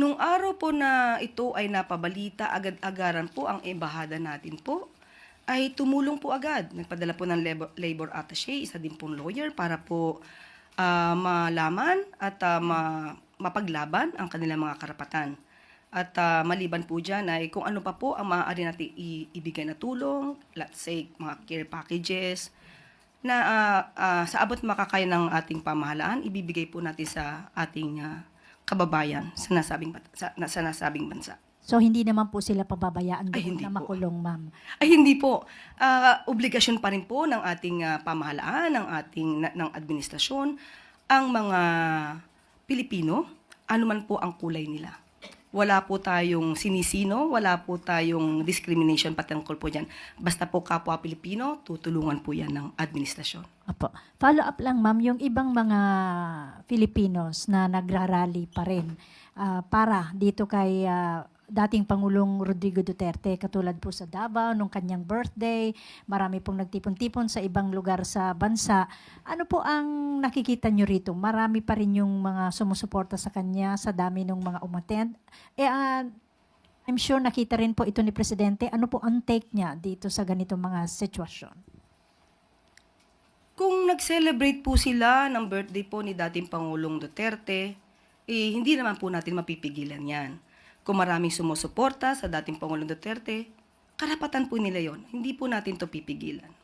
Nung araw po na ito ay napabalita, agad-agaran po ang embahada natin po ay tumulong po agad. Nagpadala po ng labor, labor attaché, isa din pong lawyer para po ah, malaman at ah, ma- mapaglaban ang kanilang mga karapatan. At ah, maliban po dyan ay kung ano pa po ang maaari natin i- ibigay na tulong, let's say mga care packages, na ah, ah, sa abot makakaya ng ating pamahalaan, ibibigay po natin sa ating ah, kababayan sa nasabing, sa, sa nasabing bansa. So hindi naman po sila pababayaan Ay, hindi na po. makulong, ma'am. Ay hindi po. Ah, obligasyon pa rin po ng ating ah, pamahalaan, ng ating na- ng administrasyon ang mga Pilipino, anuman po ang kulay nila. Wala po tayong sinisino, wala po tayong discrimination patungkol po dyan. Basta po kapwa Pilipino, tutulungan po yan ng administrasyon. Apo. Follow up lang, ma'am, yung ibang mga Filipinos na nagrarally pa rin ah, para dito kay ah, dating Pangulong Rodrigo Duterte, katulad po sa Davao, nung kanyang birthday, marami pong nagtipon-tipon sa ibang lugar sa bansa. Ano po ang nakikita nyo rito? Marami pa rin yung mga sumusuporta sa kanya sa dami ng mga umattend. Eh, ah, I'm sure nakita rin po ito ni Presidente. Ano po ang take niya dito sa ganitong mga sitwasyon? Kung nag-celebrate po sila ng birthday po ni dating Pangulong Duterte, eh, hindi naman po natin mapipigilan yan. Kung maraming sumusuporta sa dating Pangulong Duterte, karapatan po nila yon. Hindi po natin to pipigilan.